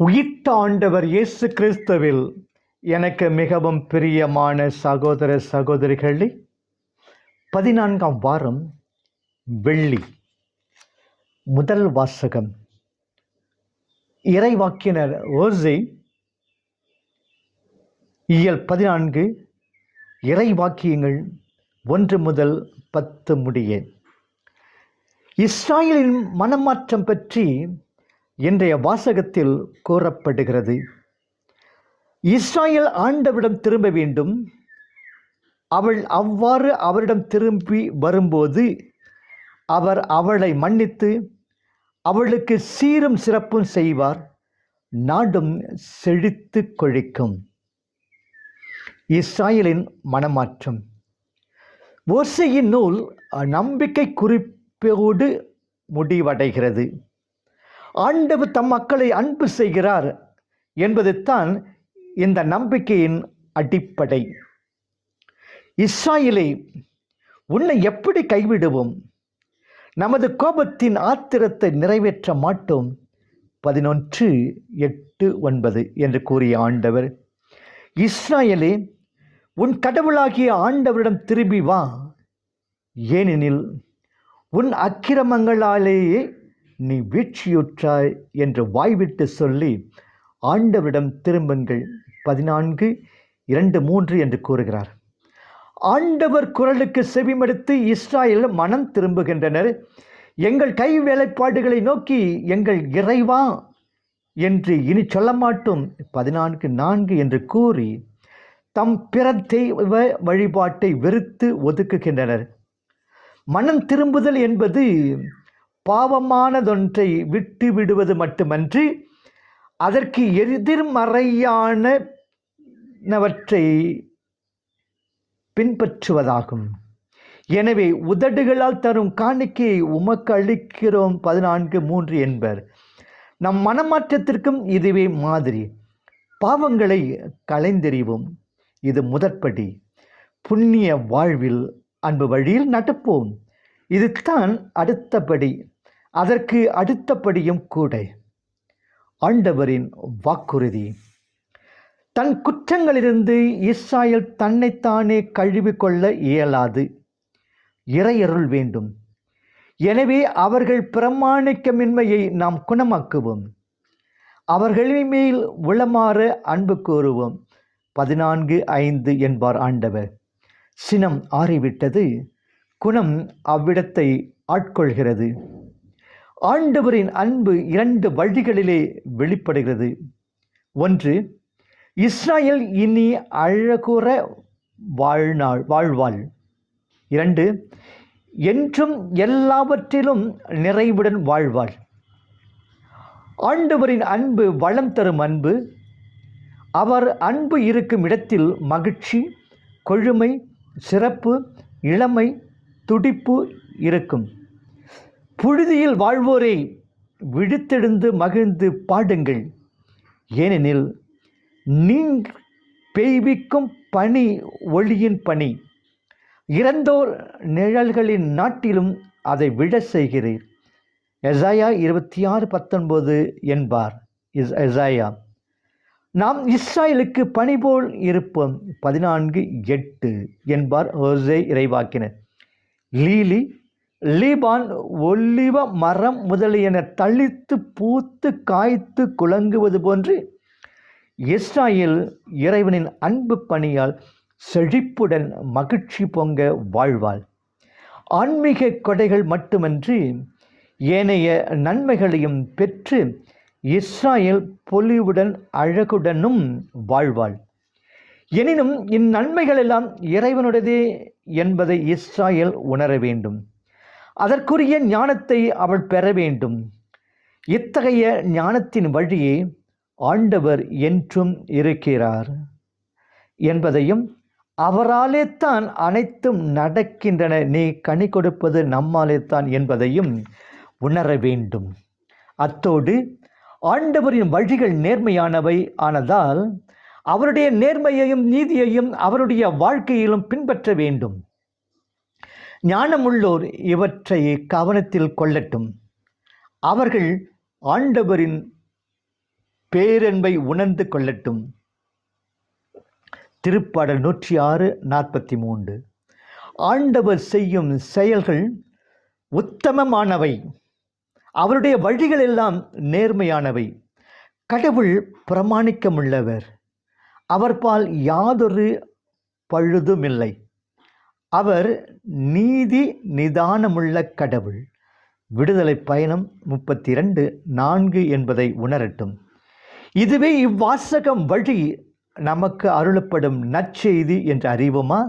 உயிர்த்த ஆண்டவர் இயேசு கிறிஸ்துவில் எனக்கு மிகவும் பிரியமான சகோதர சகோதரிகளே பதினான்காம் வாரம் வெள்ளி முதல் வாசகம். இறைவாக்கினர் ஓசை இயல் பதினான்கு இறைவாக்கியங்கள் ஒன்று முதல் பத்து முடிய. இஸ்ராயலின் மனமாற்றம் பற்றி இன்றைய வாசகத்தில் கூறப்படுகிறது. இஸ்ராயல் ஆண்டவிடம் திரும்ப வேண்டும். அவள் அவ்வாறு அவரிடம் திரும்பி வரும்போது அவர் அவளை மன்னித்து அவளுக்கு சீரும் சிறப்பும் செய்வார் நாடும் செழித்து கொழிக்கும். இஸ்ராயலின் மனமாற்றம். ஓசையின் நூல் நம்பிக்கை குறிப்போடு முடிவடைகிறது. ஆண்டவர் தம் மக்களை அன்பு செய்கிறார் என்பதுதான் இந்த நம்பிக்கையின் அடிப்படை. இஸ்ராயிலே உன்னை எப்படி கைவிடுவோம்? நமது கோபத்தின் ஆத்திரத்தை நிறைவேற்ற மாட்டோம். பதினொன்று எட்டு ஒன்பது என்று கூறிய ஆண்டவர் இஸ்ராயலே உன் கடவுளாகிய ஆண்டவரிடம் திரும்பி வா. ஏனெனில் உன் அக்கிரமங்களாலேயே நீ வீழ்ச்சியுற்றாய் என்று வாய்விட்டு சொல்லி ஆண்டவரிடம் திரும்புங்கள். பதினான்கு இரண்டு மூன்று என்று கூறுகிறார். ஆண்டவர் குரலுக்கு செவிமடுத்து இஸ்ராயல் மனம் திரும்புகின்றனர். எங்கள் கை வேலைப்பாடுகளை நோக்கி எங்கள் இறைவா என்று இனி சொல்ல மாட்டோம் பதினான்கு நான்கு என்று கூறி தம் பிற தெய்வ வழிபாட்டை வெறுத்து ஒதுக்குகின்றனர். மனம் திரும்புதல் என்பது பாவமானதொன்றை விட்டு விடுவது மட்டுமன்றி அதற்கு எதிர்மறையானவற்றை பின்பற்றுவதாகும். எனவே உதடுகளால் தரும் காணிக்கையை உமக்கு அளிக்கிறோம். பதினான்கு மூன்று என்பர். நம் மனமாற்றத்திற்கும் இதுவே மாதிரி. பாவங்களை களைந்தெறிவோம். இது முதற்படி. புண்ணிய வாழ்வில் அன்பு வழியில் நடப்போம். இதுதான் அடுத்தபடி. அதற்கு அடுத்தபடியும் கூட. ஆண்டவரின் வாக்குறுதி. தன் குற்றங்களிலிருந்து இஸ்ராயல் தன்னைத்தானே கழுவிக்கொள்ள இயலாது. இறையருள் வேண்டும். எனவே அவர்கள் பிரமாணிக்கமின்மையை நாம் குணமாக்குவோம். அவர்களின் மேல் உளமாற அன்பு கூறுவோம். பதினான்கு ஐந்து என்பார் ஆண்டவர். சினம் ஆறிவிட்டது. குணம் அவ்விடத்தை ஆட்கொள்கிறது. ஆண்டவரின் அன்பு இரண்டு வழிகளிலே வெளிப்படுகிறது. ஒன்று இஸ்ராயல் இனி அழகுற வாழ்நாள் வாழ்வாள். இரண்டு என்றும் எல்லாவற்றிலும் நிறைவுடன் வாழ்வாள். ஆண்டவரின் அன்பு வளம் தரும் அன்பு அவர் அன்பு இருக்கும் இடத்தில் மகிழ்ச்சி கொழுமை சிறப்பு இளமை துடிப்பு இருக்கும். புழுதியில் வாழ்வோரை விழித்தெழுந்து மகிழ்ந்து பாடுங்கள். ஏனெனில் நீ பெய்விக்கும் பனி ஒளியின் பனி. இறந்தோர் நிழல்களின் நாட்டிலும் அதை விட செய்கிறீர். எசாயா இருபத்தி ஆறு பத்தொன்பது என்பார் இஸ் எசாயா. நாம் இஸ்ராயலுக்கு பணி போல் இருப்போம். பதினான்கு எட்டு என்பார் ஹோசே இறைவாக்கினர். லீலி லீபான் ஒல்லிவ மரம் முதலியன தளித்து பூத்து காய்த்து குலங்குவது போன்று இஸ்ராயில் இறைவனின் அன்பு பணியால் செழிப்புடன் மகிழ்ச்சி பொங்க வாழ்வாள். ஆன்மீக கொடைகள் மட்டுமன்றி ஏனைய நன்மைகளையும் பெற்று இஸ்ராயல் பொலிவுடன் அழகுடனும் வாழ்வாள். எனினும் இந்நன்மைகளெல்லாம் இறைவனுடையதே என்பதை இஸ்ராயல் உணர வேண்டும். அதற்குரிய ஞானத்தை அவள் பெற வேண்டும். இத்தகைய ஞானத்தின் வழியே ஆண்டவர் என்றும் இருக்கிறார் என்பதையும் அவராலே தான் அனைத்தும் நடக்கின்றன. நீ கனி கொடுப்பது நம்மாலே தான் என்பதையும் உணர வேண்டும். அத்தோடு ஆண்டவரின் வழிகள் நேர்மையானவை ஆனதால் அவருடைய நேர்மையையும் நீதியையும் அவருடைய வாழ்க்கையிலும் பின்பற்ற வேண்டும். ஞானமுள்ளோர் இவற்றை கவனத்தில் கொள்ளட்டும். அவர்கள் ஆண்டவரின் பேரன்பை உணர்ந்து கொள்ளட்டும். திருப்பாடல் நூற்றி ஆறு நாற்பத்தி மூன்று ஆண்டவர் செய்யும் செயல்கள் உத்தமமானவை. அவருடைய வழிகள் எல்லாம் நேர்மையானவை. கடவுள் பிரமாணிக்கமுள்ளவர். அவர்பால் யாதொரு பழுதுமில்லை. அவர் நீதி நிதானமுள்ள கடவுள். விடுதலை பயணம் முப்பத்தி இரண்டு நான்கு என்பதை உணரட்டும். இதுவே இவ்வாசகம் வழி நமக்கு அருளப்படும் நற்செய்தி என்று அறிவோமா?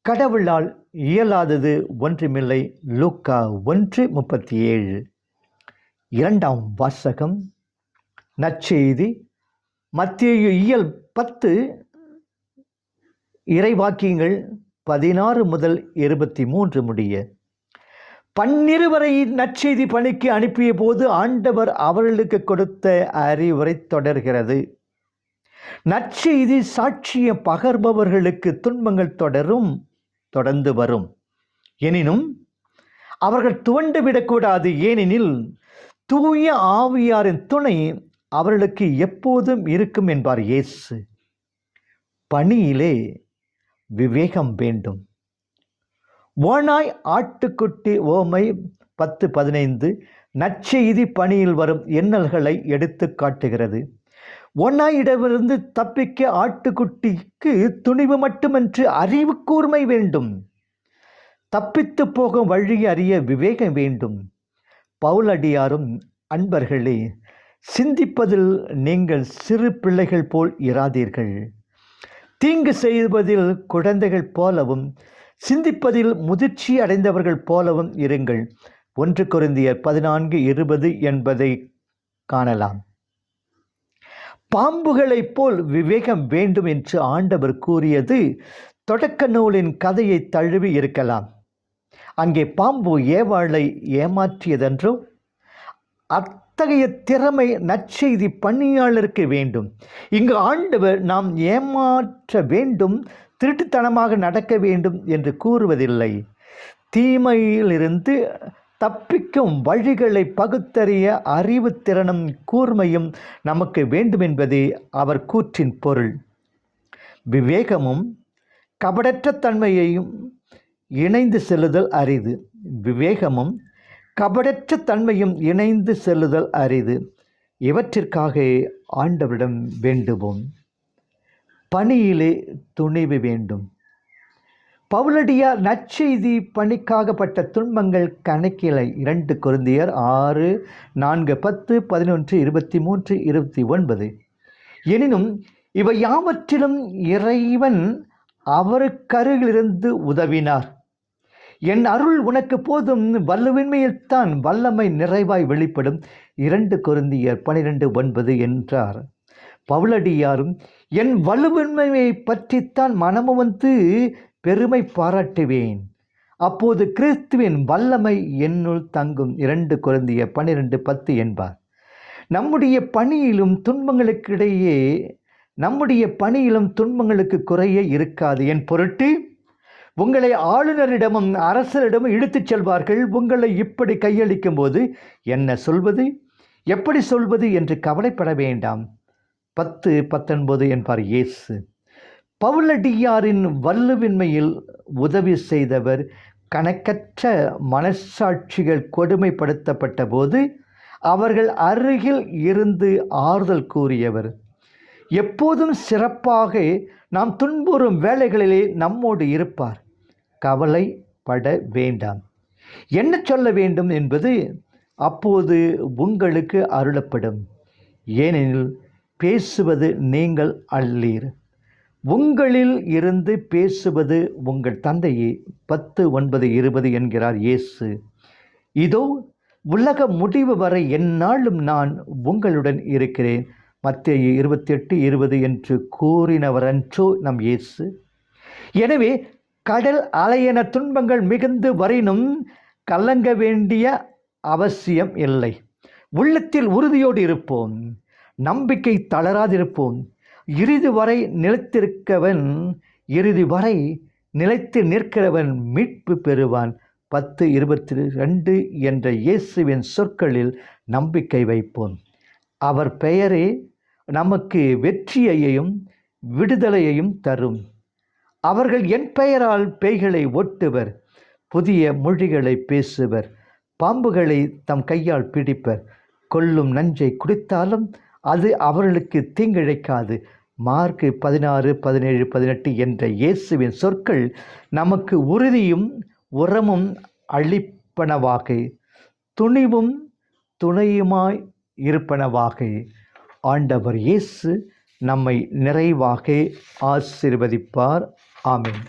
கடவுளால் இயலாதது ஒன்றுமில்லை. லூக்கா ஒன்று முப்பத்தி ஏழு இரண்டாம் வாசகம். நற்செய்தி. மத்திய இயல் பத்து. இறைவாக்கியங்கள் பதினாறு முதல் இருபத்தி மூன்று முடிய. பன்னிருவரை நற்செய்தி பணிக்கு அனுப்பிய போது ஆண்டவர் அவர்களுக்கு கொடுத்த அறிவுரை தொடர்கிறது. நற்செய்தி சாட்சிய பகர்பவர்களுக்கு துன்பங்கள் தொடரும் தொடர்ந்து வரும். எனினும் அவர்கள் துவண்டு விடக்கூடாது. ஏனெனில் தூய ஆவியாரின் துணை அவர்களுக்கு எப்போதும் இருக்கும் என்பார் இயேசு. பணியிலே விவேகம் வேண்டும். ஓனாய் ஆட்டுக்குட்டி ஓமை பத்து பதினைந்து நற்செய்தி பணியில் வரும் எண்ணல்களை எடுத்து காட்டுகிறது. ஒன்னாயிடமிருந்து தப்பிக்க ஆட்டுக்குட்டிக்கு துணிவு மட்டுமன்று அறிவு கூர்மை வேண்டும். தப்பித்து போகும் வழி அறிய விவேகம் வேண்டும். பவுலடியாரும் அன்பர்களே சிந்திப்பதில் நீங்கள் சிறு பிள்ளைகள் போல் இராதீர்கள். தீங்கு செய்வதில் குழந்தைகள் போலவும் சிந்திப்பதில் முதிர்ச்சி அடைந்தவர்கள் போலவும் இருங்கள். ஒன்று குருந்தியர் பதினான்கு இருபது என்பதை காணலாம். பாம்புகளைப் போல் விவேகம் வேண்டும் என்று ஆண்டவர் கூறியது தொடக்க நூலின் கதையை தழுவி இருக்கலாம். அங்கே பாம்பு ஏவாளை ஏமாற்றியதென்றோ அத்தகைய திறமை நற்செய்தி பணியாளருக்கு வேண்டும். இங்கு ஆண்டவர் நாம் ஏமாற்ற வேண்டும் திருட்டுத்தனமாக நடக்க வேண்டும் என்று கூறுவதில்லை. தீமையிலிருந்து தப்பிக்கும் வழிகளை பகுத்தறிய அறிவுத்திறனும் கூர்மையும் நமக்கு வேண்டும் என்பது அவர் கூற்றின் பொருள். விவேகமும் கபடற்ற தன்மையையும் இணைந்து செல்லுதல் அரிது. விவேகமும் கபடற்ற தன்மையும் இணைந்து செல்லுதல் அரிது. இவற்றிற்காக ஆண்டவரிடம் வேண்டுவோம். பணியிலே துணிவு வேண்டும். பவுலடியா நற்செய்தி பணிக்காகப்பட்ட துன்பங்கள் கணக்கிலை இரண்டு குருந்தியர் ஆறு நான்கு பத்து பதினொன்று இருபத்தி மூன்று இருபத்தி ஒன்பது. எனினும் இவை யாவற்றிலும் இறைவன் அவருக்கருகிலிருந்து உதவினார். என் அருள் உனக்கு போதும் வல்லுவின்மையில்தான் வல்லமை நிறைவாய் வெளிப்படும். இரண்டு குருந்தியர் பனிரெண்டு ஒன்பது என்றார். பவுலடியாரும் என் வலுவின்மையை பற்றித்தான் மனமும் வந்து பெருமை பாராட்டுவேன். அப்போது கிறிஸ்துவின் வல்லமை என்னுள் தங்கும். இரண்டு குழந்தைய பனிரெண்டு பத்து என்பார். நம்முடைய பணியிலும் துன்பங்களுக்கிடையே நம்முடைய பணியிலும் துன்பங்களுக்கு குறைய இருக்காது. என் பொருட்டு உங்களை ஆளுநரிடமும் அரசரிடமும் இழுத்துச் செல்வார்கள். உங்களை இப்படி கையளிக்கும் போது என்ன சொல்வது? எப்படி சொல்வது என்று கவலைப்பட வேண்டாம். பத்து பத்தொன்பது என்பார் இயேசு. பவுலடியாரின் வல்லுவின்மையில் உதவி செய்தவர் கணக்கற்ற மனசாட்சிகள் கொடுமைப்படுத்தப்பட்ட போது அவர்கள் அருகில் இருந்து ஆறுதல் கூறியவர். எப்போதும் சிறப்பாக நாம் துன்புறும் வேலைகளிலே நம்மோடு இருப்பார். கவலைப்பட வேண்டாம். என்ன சொல்ல வேண்டும் என்பது அப்போது உங்களுக்கு அருளப்படும். ஏனெனில் பேசுவது நீங்கள் அல்லீர். உங்களில் இருந்து பேசுவது உங்கள் தந்தையே. பத்து ஒன்பது இருபது என்கிறார் இயேசு. இதோ உலக முடிவு வரை எந்நாளும் நான் உங்களுடன் இருக்கிறேன். மத்திய இருபத்தி எட்டு இருபது என்று கூறினவரன்றோ நம் இயேசு. எனவே கடல் அலையென துன்பங்கள் மிகுந்து வரினும் கலங்க வேண்டிய அவசியம் இல்லை. உள்ளத்தில் உறுதியோடு இருப்போம். நம்பிக்கை தளராதிருப்போம். இறுதி வரை நிலைத்திருக்கவன் இறுதி வரை நிலைத்து நிற்கிறவன் மீட்பு பெறுவான். பத்து இருபத்தி ரெண்டு என்ற இயேசுவின் சொற்களில் நம்பிக்கை வைப்போம். அவர் பெயரே நமக்கு வெற்றியையும் விடுதலையையும் தரும். அவர்கள் என் பெயரால் பேய்களை ஒட்டுவர் புதிய மொழிகளை பேசுவர் பாம்புகளை தம் கையால் பிடிப்பர். கொல்லும் நஞ்சை குடித்தாலும் அது அவர்களுக்கு தீங்கிழைக்காது. மார்க்கு பதினாறு பதினேழு பதினெட்டு என்ற இயேசுவின் சொற்கள் நமக்கு உறுதியும் உரமும் அளிப்பனவாக. துணிவும் துணையுமாய் இருப்பனவாக. ஆண்டவர் இயேசு நம்மை நிறைவாக ஆசிர்வதிப்பார். Amen.